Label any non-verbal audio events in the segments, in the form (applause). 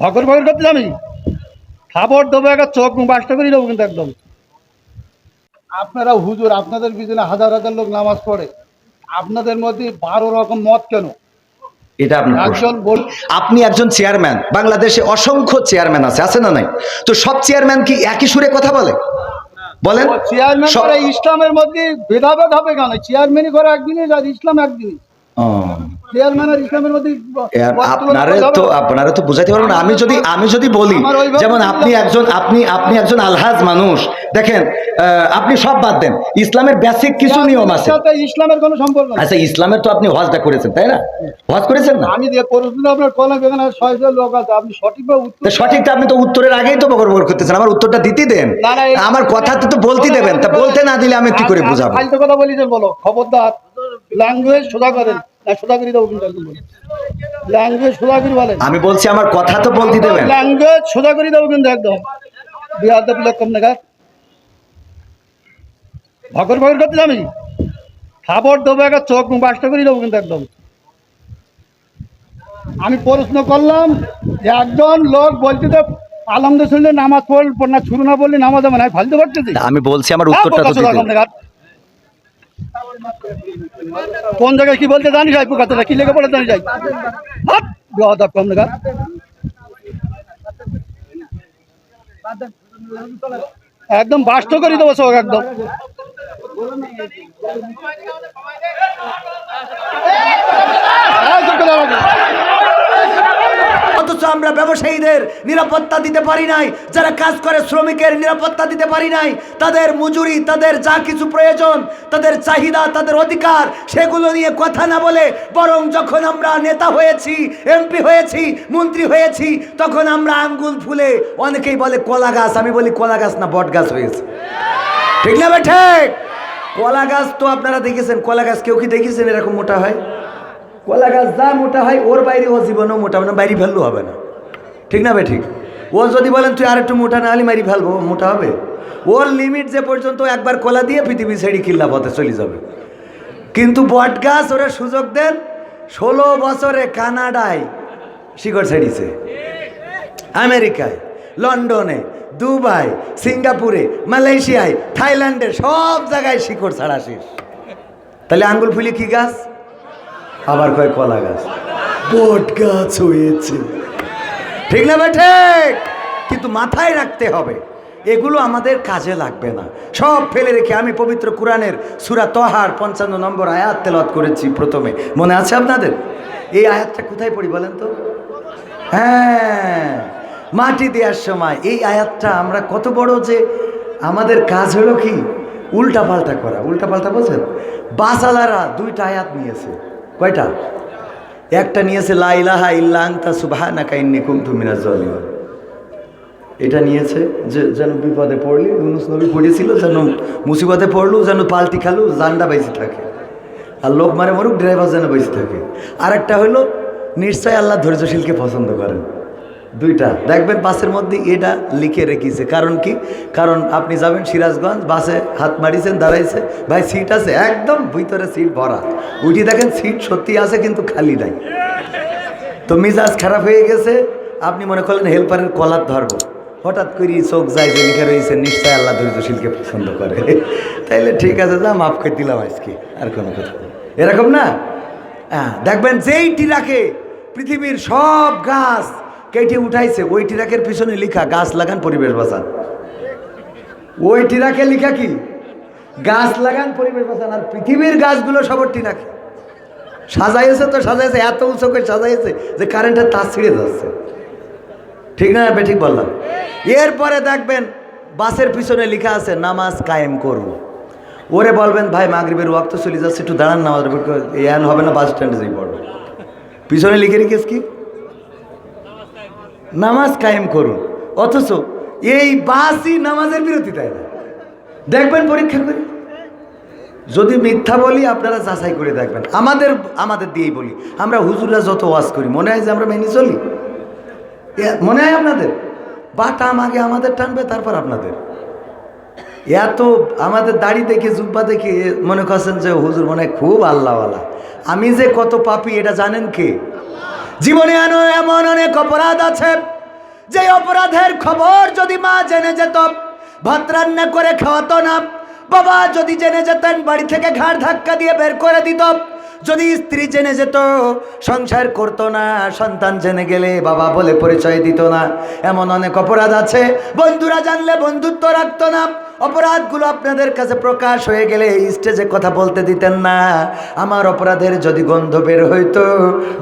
ভকর ভকর করতে আমি খাবার দেবো একটা চোখ মুখ বাসটা করে দেবো কিন্তু একদম। আপনারা হুজুর আপনাদের পিছনে হাজার হাজার লোক নামাজ পড়ে। আপনাদের মধ্যে বারো রকম মত কেন? এটা আপনার আপনি একজন চেয়ারম্যান। বাংলাদেশে অসংখ্য চেয়ারম্যান আছে আছে না নাই? তো সব চেয়ারম্যান কি একই সুরে কথা বলে? বলেন। চেয়ারম্যান করে ইসলামের মধ্যে ভেদাভেদ হবে কেন? চেয়ারম্যানই করে একদিনই ইসলাম একদিনই। ইসলামের মধ্যে এর তুলনা আপনারে করা যাবে তো আপনারা তো বুঝাইতে পারব আমি যদি আমি যদি বলি যেমন আপনি একজন আপনি আপনি একজন আলহাজ মানুষ। দেখেন আপনি সব বাদ দেন। ইসলামের বেসিক কিছু নিয়ম আছে। ইসলামের কোনো সম্পর্ক আচ্ছা ইসলামের তো আপনি হজটা করেছেন তাই না? হজ করেছেন না? আমি আপনার কলাম এখানে ছয়শো লোক আছে আপনি সঠিকভাবে সঠিকটা আপনি তো উত্তরের আগেই তো বকর বকর করতেছেন। আমার উত্তরটা দিতে দেন। আমার কথা তো বলতে দেবেন। তা বলতে না দিলে আমি কি করে আপনি বুঝাবো? ফালতু কথা বলিছেন বলো খবরদার ল্যাঙ্গুয়েজ সোজা করেন। না সোজা দেবো কিন্তু একদম ল্যাঙ্গুয়েজ সোজা করে বলেন। আমি বলছি আমার কথা তো বলতে দেবেন। ল্যাঙ্গুয়েজ সোজা করে দেবো কিন্তু একদম। বিহার দেব লোক দেখা। ভকর ভকর করতে আমি খাবার দেবো একটা চোখ বাসটা করে দেবো কিন্তু একদম। আমি প্রশ্ন করলাম যে একজন লোক বলতে তো আলমদের শুনলে নামাজ পড়ল না শুরু না বললে নামাজ হবে না ফালতু করতেছি আমি বলছি আমার উত্তরটা। কোন জায়গায় কি বলতে জানি যাই পোকাটা কি লেগে পড়ে জানি যাই। দেখা একদম বাস্ত করে দেবো সব একদম। অথচ আমরা ব্যবসায়ীদের নিরাপত্তা দিতে পারি নাই, যারা কাজ করে শ্রমিকের নিরাপত্তা দিতে পারি নাই, তাদের মজুরি, তাদের যা কিছু প্রয়োজন, তাদের চাহিদা, তাদের অধিকার, সেগুলো নিয়ে কথা না বলে বরং যখন আমরা নেতা হয়েছি, এমপি হয়েছি, মন্ত্রী হয়েছি, তখন আমরা আঙ্গুল ফুলে অনেকেই বলে কলা গাছ, আমি বলি কলা গাছ না বট গাছ হয়েছে। ঠিক না ঠিক? কলা গাছ তো আপনারা দেখেছেন, কলা গাছ কেউ কি দেখেছেন এরকম মোটা হয়? কলা গাছ যা মোটা হয়, ওর বাইরে ও জীবনেও মোটা হবে না, বাইরে ফেললেও হবে না। ঠিক না ভাই ঠিক? ও যদি বলেন, তুই আর একটু মোটা না হলে মারি ফেলব, মোটা হবে? ওর লিমিট যে পর্যন্ত একবার কলা দিয়ে পৃথিবী ছেড়ে কিল্লা পথে চলে যাবে। কিন্তু বট গাছ ওরা সুযোগ দেন, ষোলো বছরে কানাডায় শিকড় ছেড়িছে। আমেরিকায়, লন্ডনে, দুবাই, সিঙ্গাপুরে, মালয়েশিয়ায়, থাইল্যান্ডে, সব জায়গায় শিকড় ছাড়া শেষ। তাহলে আঙ্গুল ফুলি কি গাছ? আবার কয় কলা গাছ? বট গাছ হয়েছে। ঠিক না ঠিক। কিন্তু মাথায় রাখতে হবে এগুলো আমাদের কাজে লাগবে না। সব ফেলে রেখে আমি পবিত্র কোরআনের সুরা তহার পঞ্চান্ন নম্বর আয়াত তেলত করেছি প্রথমে। মনে আছে আপনাদের? এই আয়াতটা কোথায় পড়ি বলেন তো? হ্যাঁ মাটি দেওয়ার সময়। এই আয়াতটা আমরা কত বড় যে আমাদের কাজ হলো কি? উল্টা পাল্টা করা। উল্টা পাল্টা বলছেন? বাসালারা দুইটা আয়াত নিয়েছে। কয়টা? একটা নিয়েছে লাইলাহা ইল্লা আনতা সুবহানাকা ইন্নী কুনতু মিনাজ জালিমিন এটা নিয়েছে, যে, যেন বিপদে পড়লি, ইউনুস নবী পড়েছিল, যেন মুসিবতে পড়ল, যেন পাল্টি খালু, জান্ডা বেঁচে থাকে। আর লোক মারে মরুক, ড্রাইভার যেন বেঁচে থাকে। আর একটা হলো নিশ্চয় আল্লাহ ধৈর্যশীলকে পছন্দ করেন। দুইটা। দেখবেন বাসের মধ্যে এটা লিখে রেখেছে। কারণ কি? কারণ আপনি যাবেন সিরাজগঞ্জ, বাসে হাত মারিছেন দাঁড়াইছে। ভাই সিট আছে একদম ভিতরে সিট ভরা। উঠি দেখেন সিট সত্যি আছে কিন্তু খালি নাই। তো মিজাজ খারাপ হয়ে গেছে। আপনি মনে করলেন হেল্পারের কলার ধরবো। হঠাৎ করে চোখ যায় যে লিখে রয়েছে, নিশ্চয় আল্লাহ ধৈর্যশীলকে পছন্দ করে। (laughs) তাইলে ঠিক আছে, যা, মাফ করে দিলাম আজকে। আর কোনো কথা। এরকম না? হ্যাঁ দেখবেন যেইটি রাখে, পৃথিবীর সব গাছ কেটে উঠাইছে, ওই টিরাকের পিছনে লিখা, গাছ লাগান পরিবেশ বাঁচান। ওই টিরাকে লিখা কি? গাছ লাগান পরিবেশ বাঁচান, আর পৃথিবীর গাছগুলো সবর টিরাকে। সাজাইছে তো সাজাইছে, এত উঁচু করে সাজাইছে যে কারেন্টের তার ছিঁড়ে যাচ্ছে। ঠিক না বে ঠিক বললাম। এরপরে দেখবেন, বাসের পিছনে লিখা আছে, নামাজ কায়েম করুন ওরে বলবেন, ভাই, মাগরিবের ওয়াক্ত চলে যাচ্ছে, একটু দাঁড়ান নামাজ এন হবে না, বাস স্ট্যান্ডে যেই পড়বে। পিছনে লিখে রেখেছ কি? নামাজ কায়েম করুন। অথচ এই বাসই নামাজের বিরতি দেয় না। দেখবেন পরীক্ষা করে? যদি মিথ্যা বলি, আপনারা যাচাই করে দেখবেন। আমাদের আমাদের দিয়েই বলি। আমরা হুজুরা যত ওয়াজ করি, মনে হয় যে আমরা মেনে চলি? মনে হয় আপনাদের? বাটাম আগে আমাদের টানবে, তারপর আপনাদের। এত আমাদের দাড়ি দেখে, জুব্বা দেখে মনে করছেন যে হুজুর মনে খুব আল্লাহওয়ালা। আমি যে কত পাপি, এটা জানেন কে? জীবনে আনো এমন অনেক অপরাধ আছে। যে অপরাধের খবর যদি মা জেনে যেত, ভাত রান্না করে খাওয়াতো না, বাবা যদি জেনে যেতেন, বাড়ি থেকে ঘাড় ধাক্কা দিয়ে বের করে দিত যদি স্ত্রী জেনে যেত, সংসার করতো না, সন্তান জেনে গেলে বাবা বলে পরিচয় দিত না। এমন অনেক অপরাধ আছে। বন্ধুরা জানলে বন্ধুত্ব রাখতো না। অপরাধগুলো আপনাদের কাছে প্রকাশ হয়ে গেলে স্টেজে কথা বলতে দিতেন না। আমার অপরাধের যদি গন্ধ বের হইতো,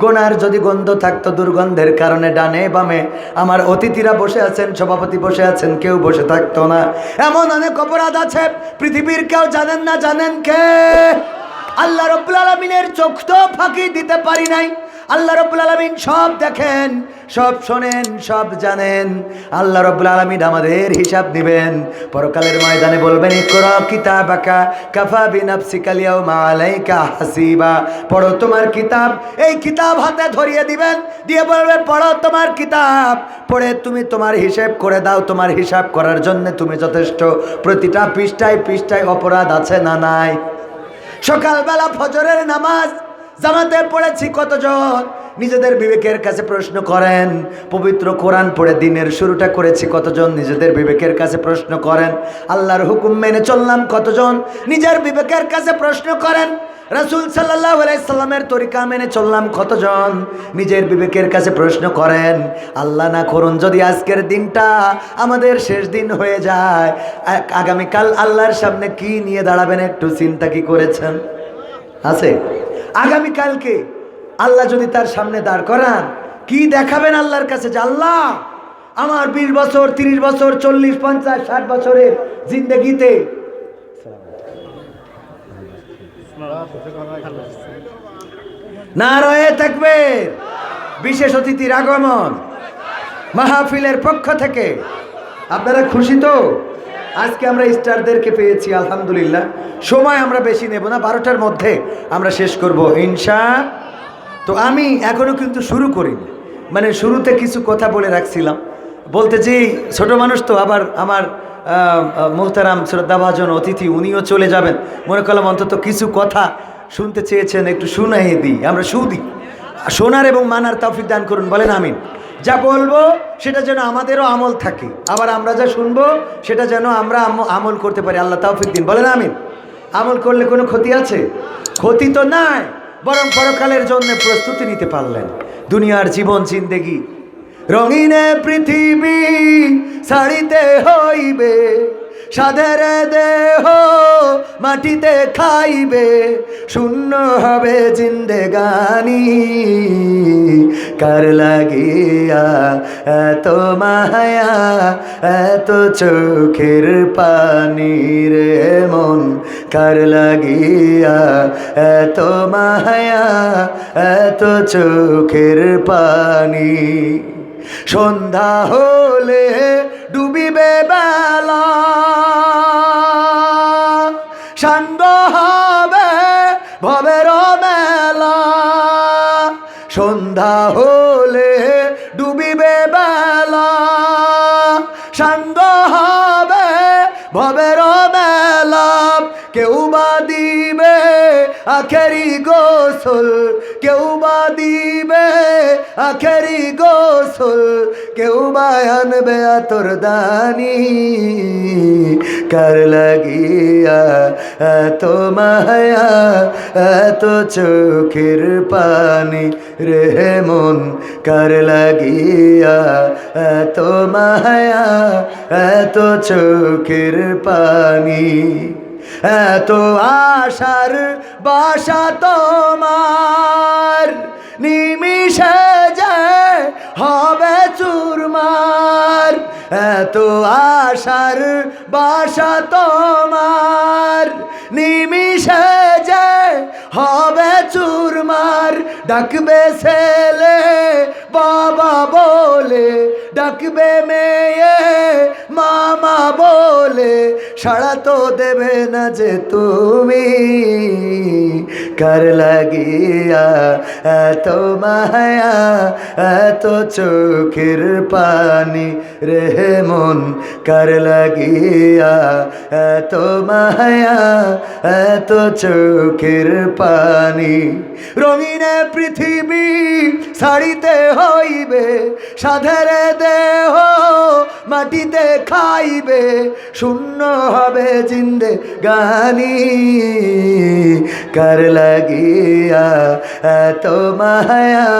গোনার যদি গন্ধ থাকতো দুর্গন্ধের কারণে ডানে বামে, আমার অতিথিরা বসে আছেন, সভাপতি বসে আছেন, কেউ বসে থাকতো না। এমন অনেক অপরাধ আছে, পৃথিবীর কেউ জানেন না, জানেন কে? আল্লাহ রব্বুল আলমিনের চোখ তো ফাঁকি দিতে পারি নাই। আল্লাহ রব্বুল আলমিন সব দেখেন, সব শোনেন, সব জানেন। আল্লাহ রব্বুল আলমিন আমাদের হিসাব দিবেন। পরকালের ময়দানে বলবেন, ইকরা কিতাবাকা কাফা বিনাফসিকা লিয়াউমা আলাইকা হাসিবা। পড়ো তোমার কিতাব, এই কিতাব হাতে ধরিয়ে দিবেন। দিয়ে বলবে, পড়ো তোমার কিতাব। পড়ে তুমি তোমার হিসেব করে দাও, তোমার হিসাব করার জন্য তুমি যথেষ্ট। প্রতিটা পৃষ্ঠায় পৃষ্ঠায় অপরাধ আছে না নাই? সকালবেলা ফজরের নামাজ জামাতে পড়েছি কতজন? নিজেদের বিবেকের কাছে প্রশ্ন করেন। পবিত্র কোরআন পড়ে দিনের শুরুটা করেছি, কতজন নিজেদের বিবেকের কাছে প্রশ্ন করেন? আল্লাহর হুকুম মেনে চললাম কতজন নিজের বিবেকের কাছে প্রশ্ন করেন? রাসুল সাল্লাহ সাল্লামের তরিকা মেনে চললাম কতজন নিজের বিবেকের কাছে প্রশ্ন করেন? আল্লাহ না করুন যদি আজকের দিনটা আমাদের শেষ দিন হয়ে যায়। আগামীকাল আল্লাহর সামনে কি নিয়ে দাঁড়াবেন একটু চিন্তা কি করেছেন? আছে? আগামীকালকে আল্লাহ যদি তার সামনে দাঁড় করান, কি দেখাবেন আল্লাহর কাছে? যে আল্লাহ, আমার বিশ বছর, তিরিশ বছর, চল্লিশ, পঞ্চাশ, ষাট বছরের জিন্দগিতে। না রয়ে থাকবে বিশেষ অতিথির আগমন মাহফিলের পক্ষ থেকে। আপনারা খুশি তো? আজকে আমরা স্টারদেরকে পেয়েছি, আলহামদুলিল্লাহ। সময় আমরা বেশি নেব না, বারোটার মধ্যে আমরা শেষ করব, ইনশা তো আমি এখনও কিন্তু শুরু করিনি। মানে শুরুতে কিছু কথা বলে রাখছিলাম। বলতে যে, ছোট মানুষ তো আবার আমার মোহতারাম শ্রদ্ধাভাজন অতিথি, উনিও চলে যাবেন। মনে করলাম অন্তত কিছু কথা শুনতে চেয়েছেন, একটু শুনাই দিই, আমরা শুধি শোনার এবং মানার তৌফিক দান করুন, বলেন আমিন। যা বলব, সেটা যেন আমাদেরও আমল থাকে। আবার আমরা যা শুনব, সেটা যেন আমরা আম- আমল করতে পারি। আল্লাহ তৌফিক দিন, বলেন আমিন। আমল করলে কোনো ক্ষতি আছে? ক্ষতি তো নাই। বরং পরকালের জন্য প্রস্তুতি নিতে পারলেন। দুনিয়ার জীবন জিন্দেগি রঙিনে পৃথিবী সারিতে হইবে। সাদের দেহ মাটিতে খাইবে, শূন্য হবে জিন্দেগানি। কার লাগিয়া এত মায়া, এত চোখের পানি রে মন? কার লাগিয়া এত মায়া, এত চোখের পানি? সন্ধ্যা হলে ডুবিবে বেলা। সান্দ হবে ভবের মেলা। সন্ধ্যা হলে ডুবিবে বেলা। সান্দ হবে ভবের মেলা। কেউ বা দিবে আখেরি গোসল কেউ বা দিবে আখেরি গোসল? কেউ বা আনবে আতর দানি? কার লাগিয়া এত মায়া, এত চোখের পানি? রে মন কার লাগিয়া এত মায়া, এত চোখের পানি? এত আশার বাসা তোমার নিমিষে যায় হবে চুরমার এত আশার বাসা তোমার নিমিষে যায় হবে চুরমার, ডাকবে ছেলে, বাবা বলে, ডাকবে মেয়ে, মামা বলে, সাড়া তো দেবে না যে তুমি, কার লাগিয়া এত মায়া, এত চোখের পানি, রে মন, কার লাগিয়া এত মায়া, এত চোখের পানি রঙিনে পৃথিবী ছাড়িতে হইবে, সাধের দেহ মাটিতে খাইবে, শূন্য হবে জিন্দে গানি। কার লাগিয়া এত মায়া,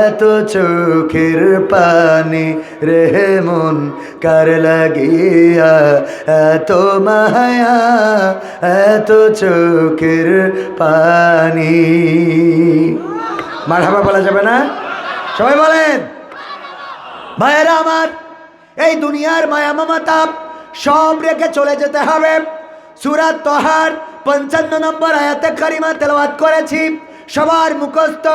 এত চোখের পানি রে মন, কার লাগিয়া এত মায়া, এত চোখের পানি মারহাবা বলা যাবে না? সবাই বলেন। ভাইয়েরা আমার, এই দুনিয়ার মায়া মমতা সব রেখে চলে যেতে হবে। সুরাত তোহার, পঞ্চান্ন নম্বর আয়াতে কারিমা তেলাওয়াত করেছি। সবার মুখস্থ,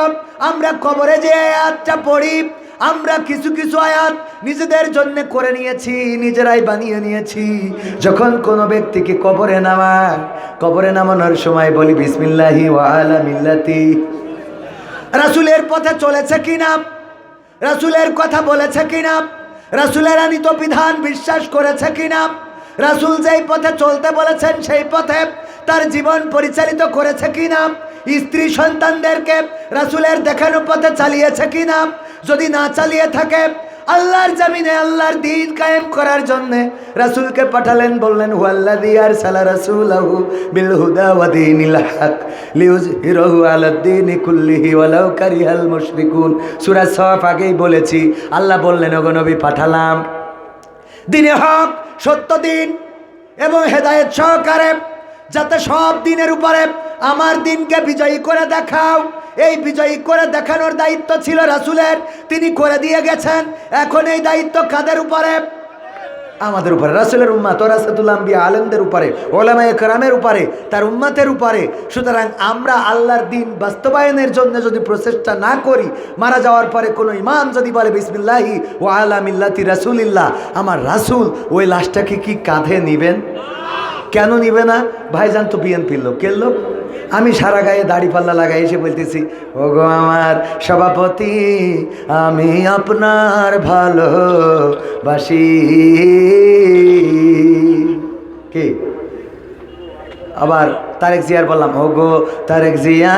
আমরা কবরে যে আয়াতটা পড়ি আমরা কিছু কিছু আয়াত নিজেদের জন্য করে নিয়েছি, নিজেরাই বানিয়ে নিয়েছি। যখন কোনো ব্যক্তিকে কবরে নামায় কবরে নামানোর সময় বলি, বিসমিল্লাহি ওয়ালা মিল্লাতি। রাসুলের পথে চলেছে কিনা? রাসুলের কথা বলেছে কিনা? রাসুলের আনিত বিধান বিশ্বাস করেছে কিনা? রাসুল যেই পথে চলতে বলেছেন সেই পথে তার জীবন পরিচালিত করেছে কিনা? স্ত্রী সন্তানদেরকে রাসুলের দেখানো পথে চালিয়েছে কিনা? যদি না চালিয়ে থাকে, আল্লাহর জামিনে আল্লাহর দিন কায়েম করার জন্য রাসূলকে পাঠালেন, বললেন আগেই বলেছি, আল্লাহ বললেন, ওগো নবী, পাঠালাম। দিনে হক, সত্য দিন এবং হেদায়েত সহকারে যাতে সব দিনের উপরে আমার দিনকে বিজয়ী করে দেখাও। এই বিজয়ী করে দেখানোর দায়িত্ব ছিল রাসুলের। তিনি করে দিয়ে গেছেন। এখন এই দায়িত্ব কাদের উপরে? আমাদের উপরে। রাসুলের উম্মাত রাসাতুল আম্বিয়া আলেমদের উপরে, ওলামায়ে কেরামের উপরে, তার উম্মাতের উপরে। সুতরাং আমরা আল্লাহর দিন বাস্তবায়নের জন্য যদি প্রচেষ্টা না করি, মারা যাওয়ার পরে কোনো ইমাম যদি বলে, বিসমিল্লাহি ও আলা মিল্লাতি রাসুলিল্লাহ আমার রাসুল ওই লাশটাকে কি কাঁধে নিবেন? কেন নিবে না? ভাইজান তো বিএনপির লোক। কে লোক? আমি সারা গায়ে দাড়ি পাল্লা লাগাই এসে বলতেছি, ওগো আমার সভাপতি, আমি আপনার ভালোবাসি। কি? আবার তারেক জিয়ার বললাম, ওগো তারেক জিয়া,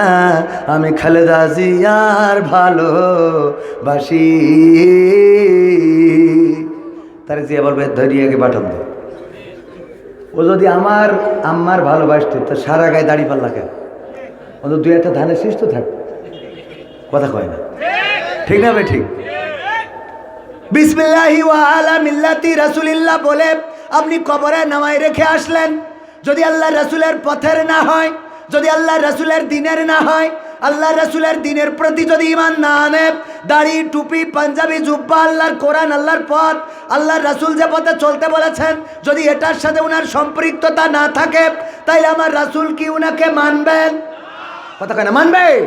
আমি খালেদা জিয়ার ভালোবাসি। তারেক জিয়া বলবে, ধরিয়াকে পাঠান দে ও যদি আমার আম্মার ভালোবাসতে, তো সারা গায়ে দাড়ি পাল্লা কেন? ও তো দুই একটা ধানের শীষ তো থাক কথা কয় না। ঠিক না ঠিক? মিল্লাতি বলে, আপনি কবরে নামাই রেখে আসলেন। যদি আল্লাহ রাসূলের পথের না হয়, যদি আল্লাহ রাসূলের দিনের না হয় আল্লাহ রাসূলের দিনের প্রতি যদি ইমান না আনে, দাড়ি, টুপি, পাঞ্জাবি, জুব্বা, আল্লাহর কোরআন, আল্লাহর পথ, আল্লাহর রাসূল যে পথে চলতে বলেছেন, যদি এটার সাথে ওনার সম্পৃক্ততা না থাকে, তাইলে আমার রাসূল কি উনাকে মানবেন? কথা কয় না, মানবে?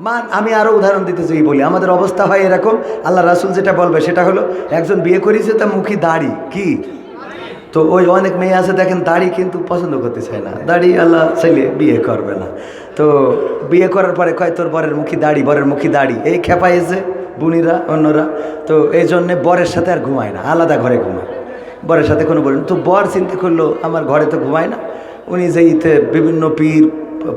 মান, আমি আরও উদাহরণ দিতে চাই বলি, আমাদের অবস্থা হয় এরকম, আল্লাহ রাসুল যেটা বলবে সেটা হলো, একজন বিয়ে করেছে তা মুখী দাড়ি, কি? তো ওই অনেক মেয়ে আছে, দেখেন দাড়ি কিন্তু পছন্দ করতে চায় না। দাড়ি আল্লাহ ছেলে বিয়ে করবে না। তো বিয়ে করার পরে কয়, তোর বরের মুখী দাড়ি, বরের মুখী দাড়ি। এই খেপা এসে বুনিরা, অন্যরা। তো এই জন্যে বরের সাথে আর ঘুমায় না, আলাদা ঘরে ঘুমায়। বরের সাথে কোনো বলেন, তো বর চিন্তা করল, আমার ঘরে তো ঘুমায় না। উনি যে ইতে বিভিন্ন পীর,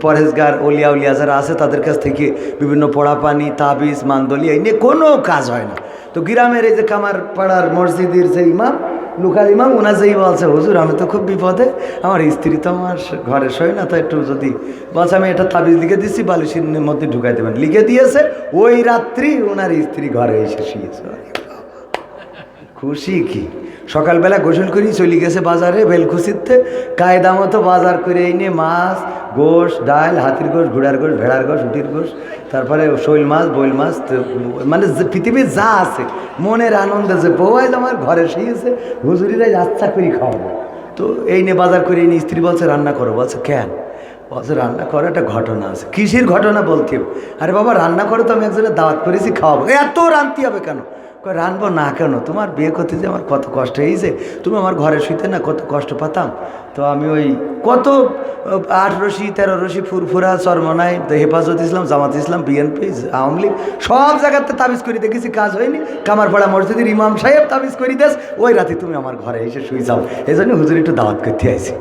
পরহেজগার, অলিয়া উলিয়া যারা আছে, তাদের কাছ থেকে বিভিন্ন পোড়া পানি তাবিজ, মান্দলি, এই নিয়ে কোনো কাজ হয় না। তো গ্রামের এই যে কামার পাড়ার মসজিদের যে ইমাম লুকাল ইমাম ওনা যেই বলছে, হুজুর, আমি তো খুব বিপদে। আমার স্ত্রী তো আমার ঘরে শোয় না, তো একটু যদি বলছে, আমি এটা তাবিজ লিখে দিচ্ছি বালিশের মধ্যে ঢুকাই দেবেন। লিখে দিয়েছে, ওই রাত্রি ওনার স্ত্রী ঘরে এসে শুয়েছে। খুশি কি? সকালবেলা গোসল করি চলে গেছে বাজারে বেলখুশিতে কায়দা মতো বাজার করে এনে মাছ গোশ, ডাল, হাতির গোশ, ঘোড়ার গোশ, ভেড়ার গোশ, উটির গোশ, তারপরে শৈল মাছ, বইল মাছ মানে পৃথিবীর যা আছে, মনের আনন্দে যে বউ আইল আমার ঘরে শুয়েছে হুজুরিরা আচ্ছা করে খাওয়াবো। তো এই নিয়ে বাজার করে এনে স্ত্রী বলছে, রান্না করো। বলছে, কেন? বলছে, রান্না করার একটা ঘটনা আছে। কিসের ঘটনা বলতে আরে বাবা, রান্না করে তো আমি একজনের দাওয়াত করেছি, খাওয়াবো। এত রান্তি হবে কেন? রানবো না কেন? তোমার বিয়ে করতে যে আমার কত কষ্ট? হয়েছে তুমি আমার ঘরে শুইতে না কত কষ্ট পাতাম। তো আমি ওই কত আট রশি, তেরো রশি, ফুরফুরা, চরমনাই হেফাজত ইসলাম, জামাত ইসলাম, বিএনপি, আওয়ামী লীগ, সব জায়গাতে তাবিজ করে দেখেছি, কাজ হয়নি। কামারপাড়া মসজিদের ইমাম সাহেব তাবিজ করি দেস, ওই রাতে তুমি আমার ঘরে এসে শুই যাও। এই জন্য হুজুর একটু দাওয়াত করতে আইছি।